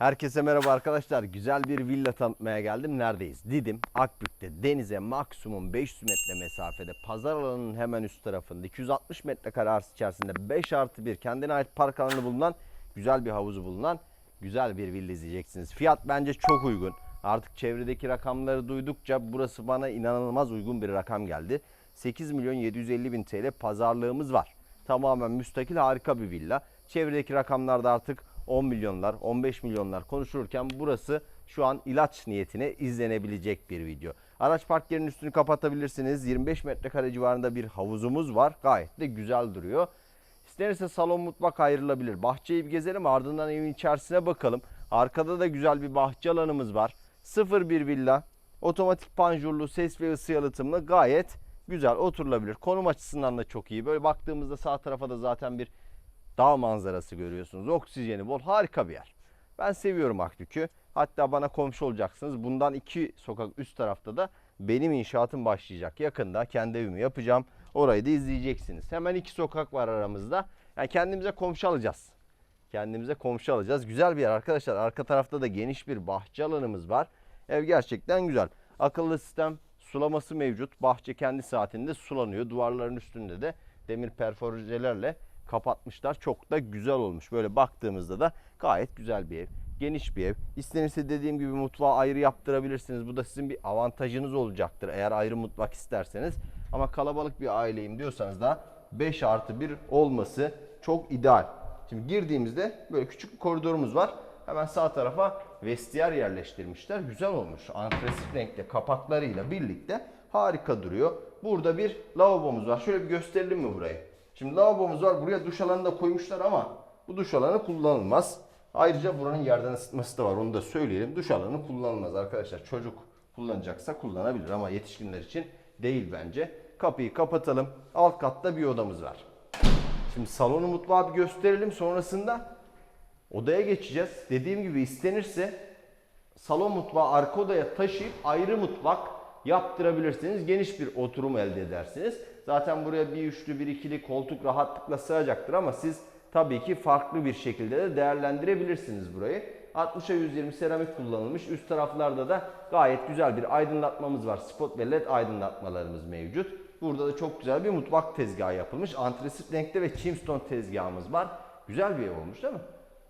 Herkese merhaba arkadaşlar. Güzel bir villa tanıtmaya geldim. Neredeyiz? Didim, Akbük'te denize maksimum 500 metre mesafede pazar alanının hemen üst tarafında 260 metrekare arsa içerisinde 5 artı 1 kendine ait park alanı bulunan güzel bir havuzu bulunan güzel bir villa izleyeceksiniz. Fiyat bence çok uygun. Artık çevredeki rakamları duydukça burası bana inanılmaz uygun bir rakam geldi. 8 milyon 750 bin TL pazarlığımız var. Tamamen müstakil harika bir villa. Çevredeki rakamlarda artık 10 milyonlar, 15 milyonlar konuşulurken burası şu an ilaç niyetine izlenebilecek bir video. Araç park yerinin üstünü kapatabilirsiniz. 25 metrekare civarında bir havuzumuz var. Gayet de güzel duruyor. İstenirse salon mutfak ayrılabilir. Bahçeyi bir gezelim ardından evin içerisine bakalım. Arkada da güzel bir bahçe alanımız var. Sıfır bir villa. Otomatik panjurlu, ses ve ısı yalıtımlı gayet güzel oturulabilir. Konum açısından da çok iyi. Böyle baktığımızda sağ tarafa da zaten bir dağ manzarası görüyorsunuz. Oksijeni bol harika bir yer. Ben seviyorum Akbük'ü. Hatta bana komşu olacaksınız. Bundan iki sokak üst tarafta da benim inşaatım başlayacak. Yakında kendi evimi yapacağım. Orayı da izleyeceksiniz. Hemen iki sokak var aramızda. Yani kendimize komşu alacağız. Kendimize komşu alacağız. Güzel bir yer arkadaşlar. Arka tarafta da geniş bir bahçe alanımız var. Ev gerçekten güzel. Akıllı sistem sulaması mevcut. Bahçe kendi saatinde sulanıyor. Duvarların üstünde de demir perforajelerle kapatmışlar. Çok da güzel olmuş. Böyle baktığımızda da gayet güzel bir ev. Geniş bir ev. İstenirse dediğim gibi mutfağı ayrı yaptırabilirsiniz. Bu da sizin bir avantajınız olacaktır eğer ayrı mutfak isterseniz. Ama kalabalık bir aileyim diyorsanız da 5 artı 1 olması çok ideal. Şimdi girdiğimizde böyle küçük bir koridorumuz var. Hemen sağ tarafa vestiyer yerleştirmişler. Güzel olmuş. Antresit renkte kapaklarıyla birlikte harika duruyor. Burada bir lavabomuz var. Şöyle bir gösterelim mi burayı? Şimdi lavabomuz var. Buraya duş alanı da koymuşlar ama bu duş alanı kullanılmaz. Ayrıca buranın yerden ısıtması da var. Onu da söyleyelim. Duş alanı kullanılmaz arkadaşlar. Çocuk kullanacaksa kullanabilir ama yetişkinler için değil bence. Kapıyı kapatalım. Alt katta bir odamız var. Şimdi salonu mutfağı bir gösterelim. Sonrasında odaya geçeceğiz. Dediğim gibi istenirse salon mutfağı arka odaya taşıyıp ayrı mutfak yaptırabilirsiniz. Geniş bir oturum elde edersiniz. Zaten buraya bir üçlü bir ikili koltuk rahatlıkla sığacaktır ama siz tabii ki farklı bir şekilde de değerlendirebilirsiniz burayı. 60'a 120 seramik kullanılmış. Üst taraflarda da gayet güzel bir aydınlatmamız var. Spot ve led aydınlatmalarımız mevcut. Burada da çok güzel bir mutfak tezgahı yapılmış. Antresit renkte ve chimstone tezgahımız var. Güzel bir ev olmuş değil mi?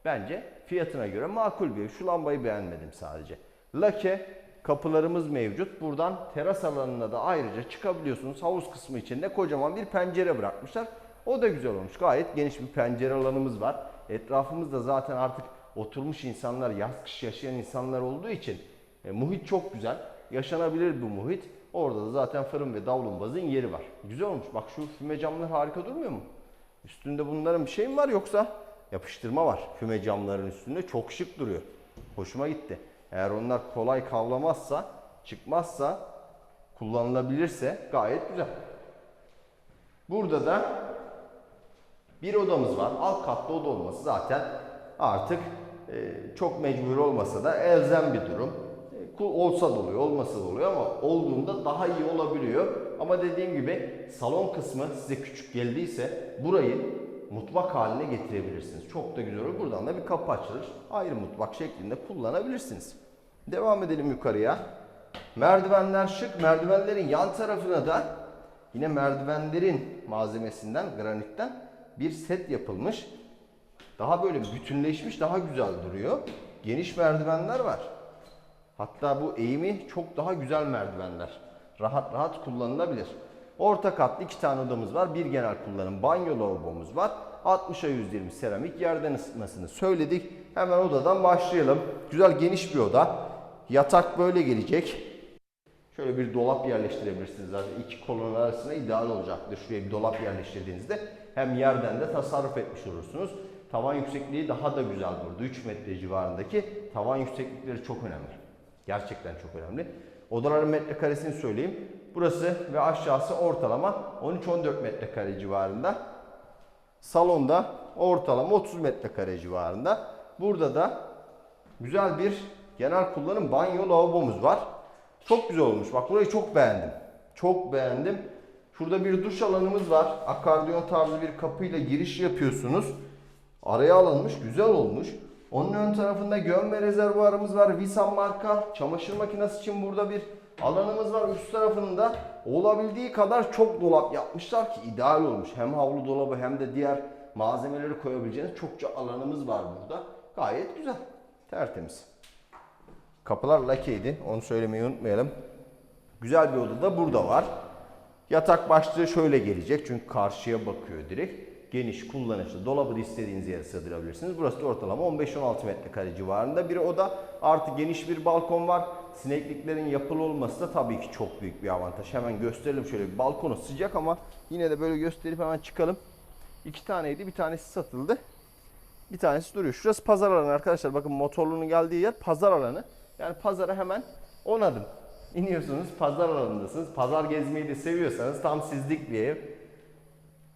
Bence fiyatına göre makul bir ev. Şu lambayı beğenmedim sadece. Lake kapılarımız mevcut. Buradan teras alanına da ayrıca çıkabiliyorsunuz. Havuz kısmı içinde kocaman bir pencere bırakmışlar. O da güzel olmuş. Gayet geniş bir pencere alanımız var. Etrafımızda zaten artık oturmuş insanlar, yaz kış yaşayan insanlar olduğu için e, muhit çok güzel. Yaşanabilir bu muhit. Orada da zaten fırın ve davlumbazın yeri var. Güzel olmuş. Bak şu füme camlar harika durmuyor mu? Üstünde bunların bir şey mi var yoksa yapıştırma var füme camların üstünde. Çok şık duruyor. Hoşuma gitti. Eğer onlar kolay kavlamazsa, çıkmazsa, kullanılabilirse gayet güzel. Burada da bir odamız var. Alt katta oda olması zaten artık e, çok mecbur olmasa da elzem bir durum. E, olsa da oluyor, olmasa da oluyor ama olduğunda daha iyi olabiliyor. Ama dediğim gibi salon kısmı size küçük geldiyse burayı mutfak haline getirebilirsiniz. Çok da güzel olur. Buradan da bir kapı açılır. Ayrı mutfak şeklinde kullanabilirsiniz. Devam edelim yukarıya. Merdivenler şık. Merdivenlerin yan tarafına da yine merdivenlerin malzemesinden, granitten bir set yapılmış. Daha böyle bütünleşmiş, daha güzel duruyor. Geniş merdivenler var. Hatta bu eğimi çok daha güzel merdivenler. Rahat rahat kullanılabilir. Orta katlı iki tane odamız var. Bir genel kullanım banyo lavabomuz var. 60'a 120 seramik yerden ısıtmasını söyledik. Hemen odadan başlayalım. Güzel geniş bir oda. Yatak böyle gelecek. Şöyle bir dolap yerleştirebilirsiniz zaten. iki kolonun arasına ideal olacaktır. Şuraya bir dolap yerleştirdiğinizde hem yerden de tasarruf etmiş olursunuz. Tavan yüksekliği daha da güzel durdu. 3 metre civarındaki tavan yükseklikleri çok önemli. Gerçekten çok önemli. Odaların metrekaresini söyleyeyim. Burası ve aşağısı ortalama 13-14 metrekare civarında. Salonda ortalama 30 metrekare civarında. Burada da güzel bir genel kullanım banyo lavabomuz var. Çok güzel olmuş. Bak burayı çok beğendim. Çok beğendim. Şurada bir duş alanımız var. Akardiyon tarzı bir kapıyla giriş yapıyorsunuz. Araya alınmış, güzel olmuş. Onun ön tarafında gömme rezervuarımız var. Visan marka. Çamaşır makinesi için burada bir alanımız var. Üst tarafında olabildiği kadar çok dolap yapmışlar ki ideal olmuş. Hem havlu dolabı hem de diğer malzemeleri koyabileceğiniz çokça alanımız var burada. Gayet güzel. Tertemiz. Kapılar lakeydi. Onu söylemeyi unutmayalım. Güzel bir oda da burada var. Yatak başlığı şöyle gelecek çünkü karşıya bakıyor direkt. Geniş, kullanışlı. Dolabı da istediğiniz yere sığdırabilirsiniz. Burası da ortalama 15-16 metrekare civarında bir oda. Artı geniş bir balkon var. Sinekliklerin yapılı olması da tabii ki çok büyük bir avantaj. Hemen gösterelim şöyle bir balkonu sıcak ama yine de böyle gösterip hemen çıkalım. İki taneydi bir tanesi satıldı. Bir tanesi duruyor. Şurası pazar alanı arkadaşlar. Bakın motorluğunun geldiği yer pazar alanı. Yani pazara hemen 10 adım. İniyorsunuz pazar alanındasınız. Pazar gezmeyi de seviyorsanız tam sizlik bir ev.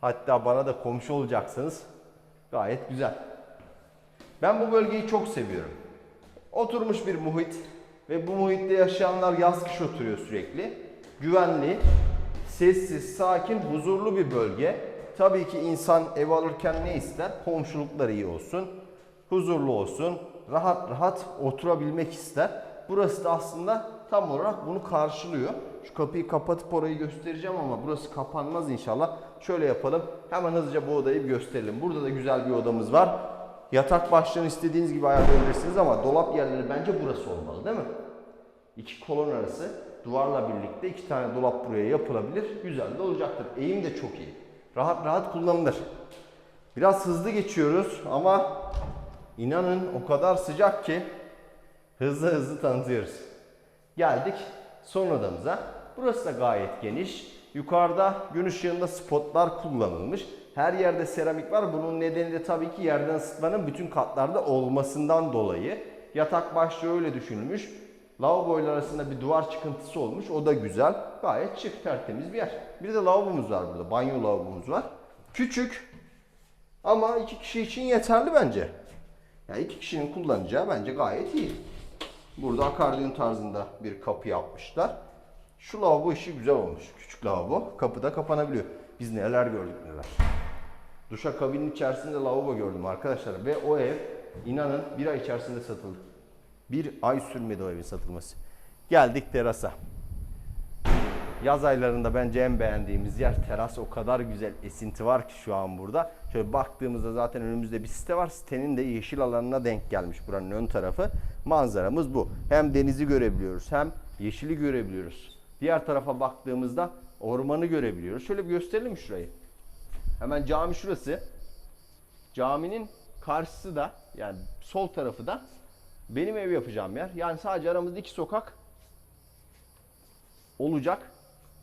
Hatta bana da komşu olacaksanız gayet güzel. Ben bu bölgeyi çok seviyorum. Oturmuş bir muhit ve bu muhitte yaşayanlar yaz kış oturuyor sürekli. Güvenli, sessiz, sakin, huzurlu bir bölge. Tabii ki insan ev alırken ne ister? Komşuluklar iyi olsun, huzurlu olsun, rahat rahat oturabilmek ister. Burası da aslında tam olarak bunu karşılıyor. Şu kapıyı kapatıp orayı göstereceğim ama burası kapanmaz inşallah. Şöyle yapalım. Hemen hızlıca bu odayı gösterelim. Burada da güzel bir odamız var. Yatak başlığını istediğiniz gibi ayarlayabilirsiniz ama dolap yerleri bence burası olmalı değil mi? İki kolon arası duvarla birlikte iki tane dolap buraya yapılabilir. Güzel de olacaktır. Eğim de çok iyi. Rahat rahat kullanılır. Biraz hızlı geçiyoruz ama inanın o kadar sıcak ki hızlı hızlı tanıtıyoruz. Geldik son odamıza. Burası da gayet geniş. Yukarıda gün ışığında spotlar kullanılmış. Her yerde seramik var. Bunun nedeni de tabii ki yerden ısıtmanın bütün katlarda olmasından dolayı. Yatak başlığı öyle düşünülmüş. Lavaboyla arasında bir duvar çıkıntısı olmuş. O da güzel. Gayet şık, tertemiz bir yer. Bir de lavabomuz var burada. Banyo lavabomuz var. Küçük ama iki kişi için yeterli bence. Yani iki kişinin kullanacağı bence gayet iyi. Burada akardiyon tarzında bir kapı yapmışlar. Şu lavabo işi güzel olmuş. Küçük lavabo. Kapıda kapanabiliyor. Biz neler gördük neler. Duşakabinin içerisinde lavabo gördüm arkadaşlar. Ve o ev inanın bir ay içerisinde satıldı. Bir ay sürmedi o evin satılması. Geldik terasa. Yaz aylarında bence en beğendiğimiz yer teras. O kadar güzel esinti var ki şu an burada. Şöyle baktığımızda zaten önümüzde bir site var. Sitenin de yeşil alanına denk gelmiş buranın ön tarafı. Manzaramız bu. Hem denizi görebiliyoruz hem yeşili görebiliyoruz. Diğer tarafa baktığımızda ormanı görebiliyoruz. Şöyle bir gösterelim şurayı? Hemen cami şurası. Caminin karşısı da yani sol tarafı da benim ev yapacağım yer. Yani sadece aramızda iki sokak olacak.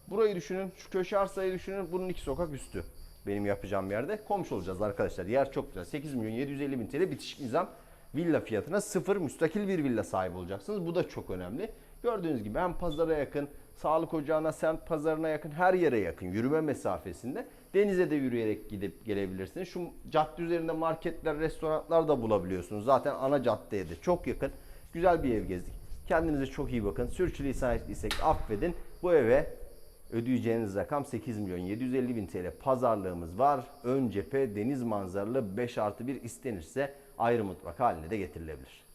Burayı düşünün, şu köşe arsayı düşünün, bunun iki sokak üstü. Benim yapacağım yerde komşu olacağız arkadaşlar. Yer çok güzel. 8 milyon 750 bin TL bitişik nizam villa fiyatına sıfır müstakil bir villa sahibi olacaksınız. Bu da çok önemli. Gördüğünüz gibi hem pazara yakın, sağlık ocağına, semt pazarına yakın, her yere yakın yürüme mesafesinde. Denize de yürüyerek gidip gelebilirsiniz. Şu cadde üzerinde marketler, restoranlar da bulabiliyorsunuz. Zaten ana caddeye de çok yakın. Güzel bir ev gezdik. Kendinize çok iyi bakın. Sürçülisan ettiysek affedin. Bu eve ödeyeceğiniz rakam 8 milyon 750 bin TL pazarlığımız var. Ön cephe deniz manzaralı 5 artı 1 istenirse ayrı mutfak haline de getirilebilir.